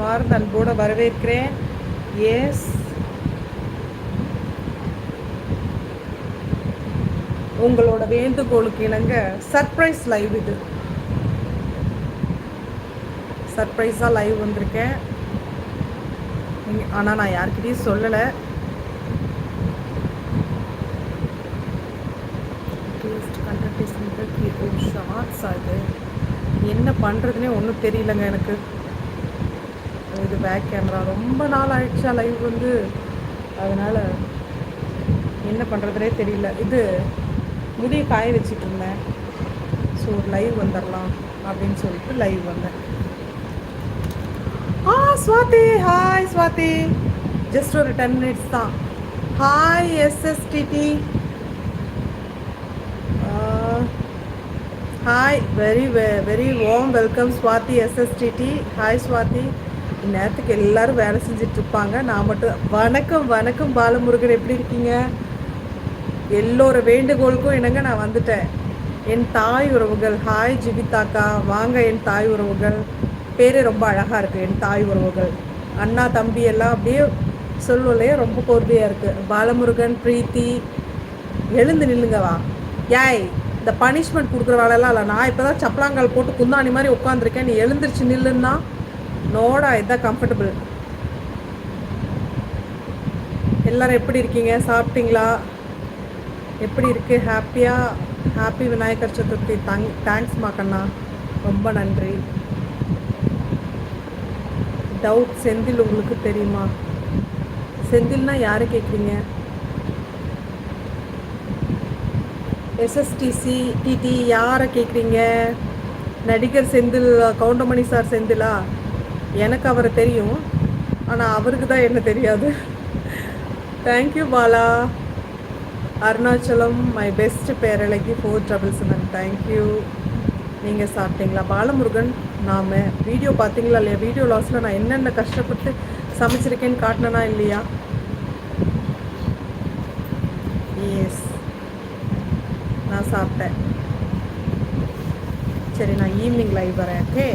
வார்ந்த அன்போடு வரவேற்கிறேன். எஸ் உங்களோட வேண்டுகோளுக்கு இணங்க சர்ப்ரைஸ் லைவ் இது. சர்ப்ரைஸாக லைவ் வந்திருக்கேன். ஆனால் நான் யார்கிட்டையும் சொல்லலை. ஷார்ட்ஸ் அது என்ன பண்ணுறதுனே ஒன்றும் தெரியலங்க எனக்கு. இது பேக் கேமரா ரொம்ப நாள் ஆயிடுச்சா லைவ் வந்து. அதனால் என்ன பண்ணுறதுனே தெரியல. இது முடிய காய வச்சுட்டு இருந்தேன். ஸோ லைவ் வந்துடலாம் அப்படின்னு சொல்லிட்டு லைவ் வந்தேன். ஆ ஸ்வாதி ஹாய் ஸ்வாதி ஜஸ்ட் ஒரு டென் மினிட்ஸ் தான். Hi SSTD hi very very warm welcome Swathi SSTD hi Swathi இந்நேரத்துக்கு எல்லாரும் வேலை செஞ்சுட்டு இருப்பாங்க நான் மட்டும் வணக்கம் வணக்கம் பாலமுருகன் எப்படி இருக்கீங்க? எல்லோர வேண்டுகோளுக்கும் என்னங்க நான் வந்துட்டேன். என் தாய் உறவுகள் ஹாய் ஜிபிதாக்கா வாங்க என் தாய் உறவுகள். பேரே ரொம்ப அழகாக இருக்குது என் தாய் உறவுகள். அண்ணா தம்பி எல்லாம் அப்படியே சொல்லுவலையே ரொம்ப கோர்வையாக இருக்குது பாலமுருகன் பிரீத்தி எழுந்து நில்லுங்க வா. யாய் இந்த பனிஷ்மெண்ட் கொடுக்குற வேலையெல்லாம் இல்லை. நான் இப்போ தான் சப்பலாங்கால் போட்டு குந்தாணி மாதிரி உட்காந்துருக்கேன் நீ எழுந்திரிச்சு நில்லுன்னா நோடா இதுதான் கம்ஃபர்டபுள் எல்லோரும் எப்படி இருக்கீங்க? சாப்பிட்டீங்களா? எப்படி இருக்குது ஹாப்பியாக ஹாப்பி விநாயகர் சதுர்த்தி. தங் தேங்க்ஸ் மாக்கண்ணா. ரொம்ப நன்றி. டவுட் செந்தில் உங்களுக்கு தெரியுமா? செந்தில்னா யாரை கேட்குறீங்க? எஸ்எஸ்டிசி டிடி யாரை கேட்குறீங்க? நடிகர் செந்தில் கவுண்டமணி சார் செந்திலா? எனக்கு அவரை தெரியும். ஆனால் அவருக்கு தான் என்ன தெரியாது. Thank you Bala. Arunachalam my best பேரலைக்கு four triple seven thank you நீங்கள் சாப்பிட்டீங்களா? பாலமுருகன் நாம் வீடியோ பார்த்தீங்களா இல்லையா? வீடியோ லாஸில் நான் என்னென்ன கஷ்டப்பட்டு சமைச்சிருக்கேன்னு காட்டினனா இல்லையா? எஸ் நான் சாப்பிட்டேன். சரி நான் ஈவினிங் லைவ் வரேன் ஓகே